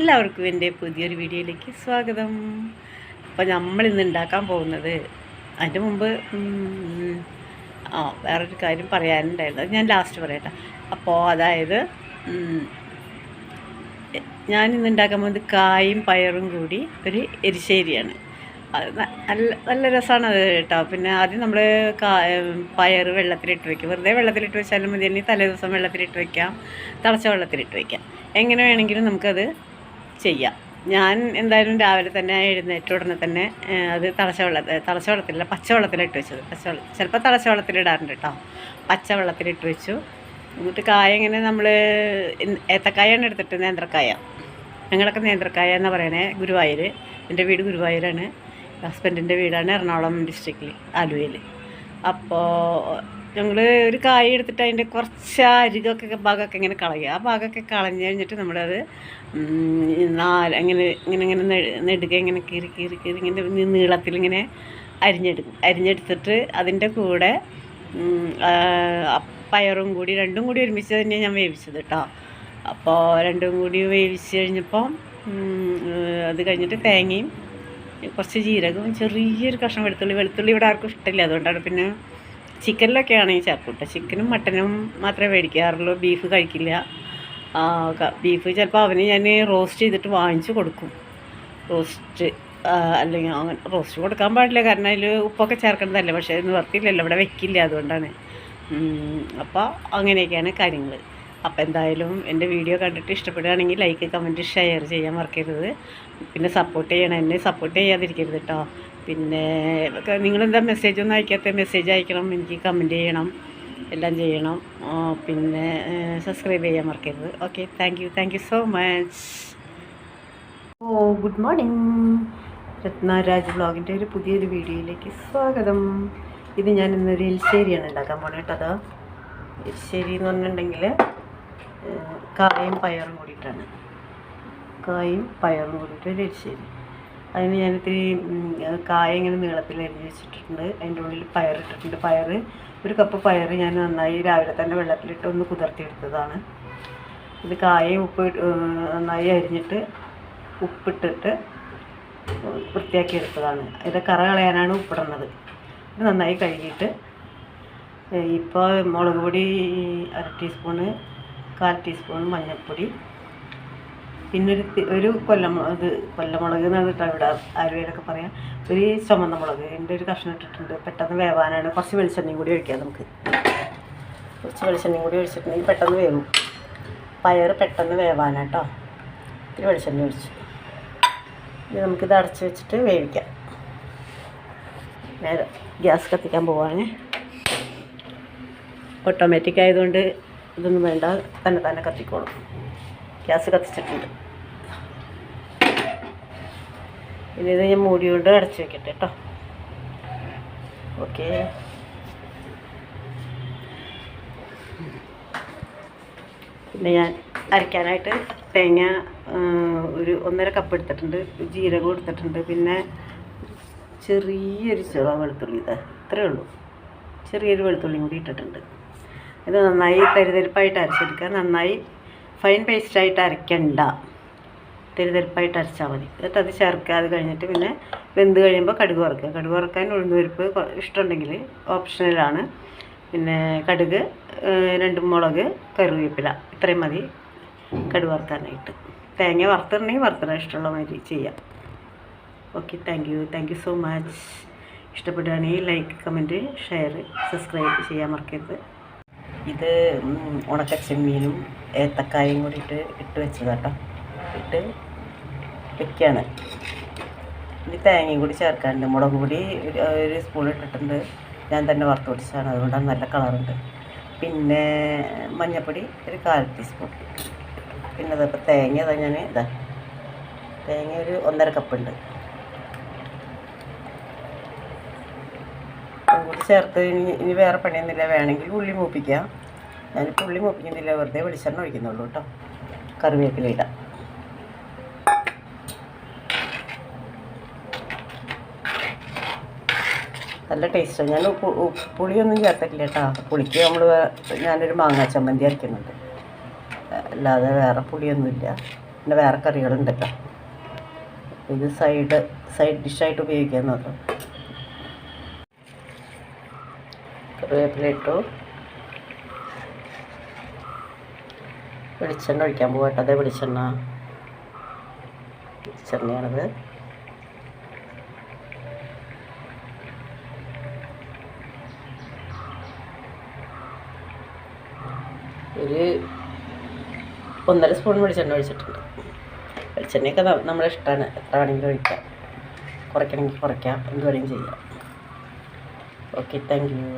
എല്ലാവർക്കും എന്റെ പുതിയൊരു വീഡിയോയിലേക്ക് സ്വാഗതം. അപ്പോൾ നമ്മൾ ഇന്ന് ഉണ്ടാക്കാൻ പോകുന്നത് അതിന്റെ മുമ്പ് ആ വേറൊരു കാര്യം പറയാനുണ്ടായിരുന്നു. ഞാൻ ലാസ്റ്റ് പറയട്ടെ. അപ്പോൾ അതായത് ഞാൻ ഇന്ന് ഉണ്ടാക്കാൻ പോകുന്നത് കായും പയറും കൂടി ഒരു എരിശ്ശേരിയാണ്. നല്ല നല്ല രസമാണ് അത് കേട്ടോ. പിന്നെ ആദ്യം നമ്മൾ പയർ വെള്ളത്തിലിട്ട് വെക്കും വെറുതെ വെള്ളത്തിലിട്ട് വെച്ചാലും മതി. അല്ലെങ്കിൽ തലേ ദിവസം വെള്ളത്തിലിട്ട് വെക്കാം തിളച്ച വെള്ളത്തിലിട്ട് വെക്കാം എങ്ങനെ വേണമെങ്കിലും നമുക്കത് ചെയ്യാം. ഞാൻ എന്തായാലും രാവിലെ തന്നെ എഴുന്നേറ്റ ഉടനെ തന്നെ അത് തിളച്ച തളച്ചവെള്ളത്തിലല്ല പച്ചവെള്ളത്തിലിട്ട് വെച്ചത്. പച്ചവെള്ളം ചിലപ്പോൾ തളച്ചവെള്ളത്തിലിടാറുണ്ട് കേട്ടോ പച്ചവെള്ളത്തിലിട്ട് വെച്ചു. എന്നിട്ട് കായ ഇങ്ങനെ നമ്മൾ ഏത്തക്കായാണ് എടുത്തിട്ട് നേന്ത്രക്കായ. ഞങ്ങളൊക്കെ നേന്ത്രക്കായ എന്ന് പറയണേ ഗുരുവായൂർ എന്റെ വീട് ഗുരുവായൂരാണ്. ഹസ്ബൻഡിന്റെ വീടാണ് എറണാകുളം ഡിസ്ട്രിക്റ്റിൽ ആലുവയിൽ അപ്പോൾ ഞങ്ങൾ ഒരു കായ എടുത്തിട്ട് അതിന്റെ കുറച്ച് അരികൊക്കെ ഭാഗമൊക്കെ ഇങ്ങനെ കളയുക. ആ ഭാഗമൊക്കെ കളഞ്ഞ് കഴിഞ്ഞിട്ട് നമ്മളത് നാല് അങ്ങനെ ഇങ്ങനെ ഇങ്ങനെ നെടുക ഇങ്ങനെ കീറി കീറി കീറി ഇങ്ങനെ നീളത്തിൽ ഇങ്ങനെ അരിഞ്ഞെടുക്കും അരിഞ്ഞെടുത്തിട്ട് അതിന്റെ കൂടെ പയറും കൂടി രണ്ടും കൂടി ഒരുമിച്ച് തന്നെ ഞാൻ വേവിച്ചത് കേട്ടോ അപ്പോൾ രണ്ടും കൂടി വേവിച്ച് കഴിഞ്ഞപ്പോൾ അത് കഴിഞ്ഞിട്ട് തേങ്ങയും കുറച്ച് ജീരകവും ചെറിയൊരു കഷ്ണം വെളുത്തുള്ളി വെളുത്തുള്ളി ഇവിടെ ആർക്കും ഇഷ്ടമില്ല. അതുകൊണ്ടാണ് പിന്നെ ചിക്കനിലൊക്കെ ഈ ചേർക്കൂട്ട കേട്ടോ ചിക്കനും മട്ടനും മാത്രമേ മേടിക്കാറുള്ളൂ. ബീഫ് കഴിക്കില്ല. ബീഫ് ചിലപ്പോൾ അവന് ഞാൻ റോസ്റ്റ് ചെയ്തിട്ട് വാങ്ങിച്ചു കൊടുക്കും. റോസ്റ്റ് അല്ലെങ്കിൽ അങ്ങനെ റോസ്റ്റ് കൊടുക്കാൻ പാടില്ല. കാരണം അതിൽ ഉപ്പൊക്കെ ചേർക്കേണ്ടതല്ലേ പക്ഷേ അത് നിവർത്തിയില്ലല്ലോ. ഇവിടെ വെക്കില്ല അതുകൊണ്ടാണ്. അപ്പോൾ അങ്ങനെയൊക്കെയാണ് കാര്യങ്ങൾ അപ്പോൾ എന്തായാലും എന്റെ വീഡിയോ കണ്ടിട്ട് ഇഷ്ടപ്പെടുകയാണെങ്കിൽ ലൈക്ക് കമന്റ് ഷെയർ ചെയ്യാൻ മറക്കരുത്. പിന്നെ സപ്പോർട്ട് ചെയ്യണം. എന്നെ സപ്പോർട്ട് ചെയ്യാതിരിക്കരുത് കേട്ടോ പിന്നെ നിങ്ങളെന്താ മെസ്സേജ് ഒന്നും അയക്കാത്ത? മെസ്സേജ് അയക്കണം എനിക്ക് കമന്റ് ചെയ്യണം എല്ലാം ചെയ്യണം. പിന്നെ സബ്സ്ക്രൈബ് ചെയ്യാൻ മറക്കരുത്. Okay thank you thank you so much oh good morning Ratnaraj ബ്ലോഗിന്റെ ഒരു പുതിയൊരു വീഡിയോയിലേക്ക് സ്വാഗതം. ഇത് ഞാൻ ഇന്നൊരു എരിശ്ശേരിയാണ് ഉണ്ടാക്കാൻ പോണേ കേട്ടോ അതോ. എലിശ്ശേരി എന്ന് പറഞ്ഞിട്ടുണ്ടെങ്കിൽ കായും പയറും കൂടിയിട്ടാണ്. കായും പയറും കൂടിയിട്ട് ഒരു എരിശ്ശേരി അതിന് ഞാനിത്തിരി ഇത്തിരി കായ ഇങ്ങനെ നീളത്തിൽ അരിഞ്ഞ് വെച്ചിട്ടുണ്ട്. അതിന്റെ ഉള്ളിൽ പയറിട്ടിട്ടുണ്ട് പയർ ഒരു കപ്പ് പയർ ഞാൻ നന്നായി രാവിലെ തന്നെ വെള്ളത്തിലിട്ട് ഒന്ന് കുതിർത്തിയെടുത്തതാണ്. ഇത് കായ ഉപ്പ് നന്നായി അരിഞ്ഞിട്ട് ഉപ്പിട്ടിട്ട് വൃത്തിയാക്കി എടുത്തതാണ്. ഇത് കറ കളയാനാണ് ഉപ്പിടുന്നത്. ഇത് നന്നായി കഴുകിയിട്ട് ഇപ്പോൾ മുളക് പൊടി അര ടീസ്പൂണ് കാൽ ടീസ്പൂൺ മഞ്ഞൾപ്പൊടി പിന്നെ ഒരു തി- ഒരു കൊല്ലം ഇത് കൊല്ലമുളക് എന്നാണ് കേട്ടോ ഇവിടെ ആരുവേലൊക്കെ പറയാം. ഒരു ചുമന്ന മുളക്. എന്റെ ഒരു കഷ്ണം ഇട്ടിട്ടുണ്ട്. പെട്ടെന്ന് വേവാനാണ്. കുറച്ച് വെളിച്ചെണ്ണയും കൂടി ഒഴിക്കാം നമുക്ക്. കുറച്ച് വെളിച്ചെണ്ണയും കൂടി ഒഴിച്ചിട്ടുണ്ടെങ്കിൽ പെട്ടെന്ന് വേവും. പയർ പെട്ടെന്ന് വേവാനാട്ടോ ഇത്തിരി വെളിച്ചെണ്ണ ഒഴിച്ചു. ഇനി നമുക്കിത് അടച്ച് വെച്ചിട്ട് വേവിക്കാം. നേരെ ഗ്യാസ് കത്തിക്കാൻ പോവാണ്. ഓട്ടോമാറ്റിക് ആയതുകൊണ്ട് ഇതൊന്നും വേണ്ട. തന്നെ തന്നെ കത്തിക്കോളും. ഗ്യാസ് കത്തിച്ചിട്ടുണ്ട്. ഇനി ഇത് ഞാൻ മൂടി കൊണ്ട് അടച്ചു വെക്കട്ടെ കേട്ടോ. ഓക്കെ. പിന്നെ ഞാൻ അരയ്ക്കാനായിട്ട് തേങ്ങ ഒരു ഒന്നര കപ്പ് എടുത്തിട്ടുണ്ട്. ജീരകം എടുത്തിട്ടുണ്ട്. പിന്നെ ചെറിയൊരു ചെറ വെളുത്തുള്ളി ഇത് ഇത്രയേ ഉള്ളൂ. ചെറിയൊരു വെളുത്തുള്ളിയും കൂടി ഇട്ടിട്ടുണ്ട്. ഇത് നന്നായി തരിതരിപ്പായിട്ട് അരച്ചെടുക്കുക. നന്നായി ഫൈൻ പേസ്റ്റായിട്ട് അരയ്ക്കണ്ട തെരുതെരുപ്പായിട്ട് അരച്ചാൽ മതി. എന്നിട്ട് അത് ചേർക്കുക അത് കഴിഞ്ഞിട്ട് പിന്നെ വെന്ത് കഴിയുമ്പോൾ കടുക് വറുക്കുക. കടുക് വറുക്കാൻ ഉഴുന്നുപരിപ്പ് ഇഷ്ടമുണ്ടെങ്കിൽ ഓപ്ഷണലാണ് പിന്നെ കടുക് രണ്ട് മുളക് കറിവേപ്പില ഇത്രയും മതി കടുക് വറുക്കാനായിട്ട്. തേങ്ങ വറുത്തിട്ടുണ്ടെങ്കിൽ വറുത്തിടാൻ ഇഷ്ടമുള്ള മാതിരി ചെയ്യാം. Okay thank you thank you so much ഇഷ്ടപ്പെടുകയാണെങ്കിൽ ലൈക്ക് കമന്റ് ഷെയർ സബ്സ്ക്രൈബ് ചെയ്യാൻ മറക്കരുത്. ഇത് ഉണക്ക ചെമ്മീനും ഏത്തക്കായും കൂടി ഇട്ട് ഇട്ട് വെച്ചതാട്ടോ. ഇട്ട് വെക്കുകയാണ് ഇനി തേങ്ങയും കൂടി ചേർക്കാനുണ്ട്. മുളക് പൊടി ഒരു സ്പൂൺ ഇട്ടിട്ടുണ്ട്. ഞാൻ തന്നെ വറുത്ത് പൊടിച്ചതാണ്. അതുകൊണ്ടാണ് നല്ല കളറുണ്ട് പിന്നെ മഞ്ഞൾപ്പൊടി ഒരു കാൽ ടീസ്പൂൺ പിന്നെ അതപ്പോൾ തേങ്ങ അതാ ഞാൻ ഇതാ. തേങ്ങ ഒരു ഒന്നര കപ്പുണ്ട് അതും കൂടി ചേർത്ത് ഇനി ഇനി വേറെ പണിയൊന്നുമില്ല. വേണമെങ്കിൽ ഉള്ളി മൂപ്പിക്കാം. ഞാനിപ്പോൾ ഉള്ളി മൂപ്പിക്കുന്നില്ല. വെറുതെ വെളിച്ചെണ്ണ ഒഴിക്കുന്നുള്ളൂ കേട്ടോ. കറിവേപ്പില ഇടാം. നല്ല ടേസ്റ്റാണ് ഞാൻ പുളിയൊന്നും ചേർത്തിട്ടില്ല കേട്ടോ. പുളിക്ക് നമ്മൾ ഞാനൊരു മാങ്ങാ ചമ്മന്തി അരയ്ക്കുന്നുണ്ട് അല്ലാതെ വേറെ പുളിയൊന്നുമില്ല. പിന്നെ വേറെ കറികളുണ്ടല്ലോ ഇത് സൈഡ് സൈഡ് ഡിഷായിട്ട് ഉപയോഗിക്കാൻ മാത്രം. കറിവേപ്പില ഇട്ടു വെളിച്ചെണ്ണ ഒഴിക്കാൻ പോകട്ടെ അതേ വെളിച്ചെണ്ണ. വെളിച്ചെണ്ണയാണത് ഒരു ഒന്നര സ്പൂൺ വെളിച്ചെണ്ണ ഒഴിച്ചിട്ടുണ്ട്. വെളിച്ചെണ്ണയൊക്കെ നമ്മുടെ ഇഷ്ടമാണ് എത്ര വേണമെങ്കിലും ഒഴിക്കാം. കുറയ്ക്കണമെങ്കിൽ കുറയ്ക്കാം. എന്ത് വേണമെങ്കിലും ചെയ്യാം. Okay thank U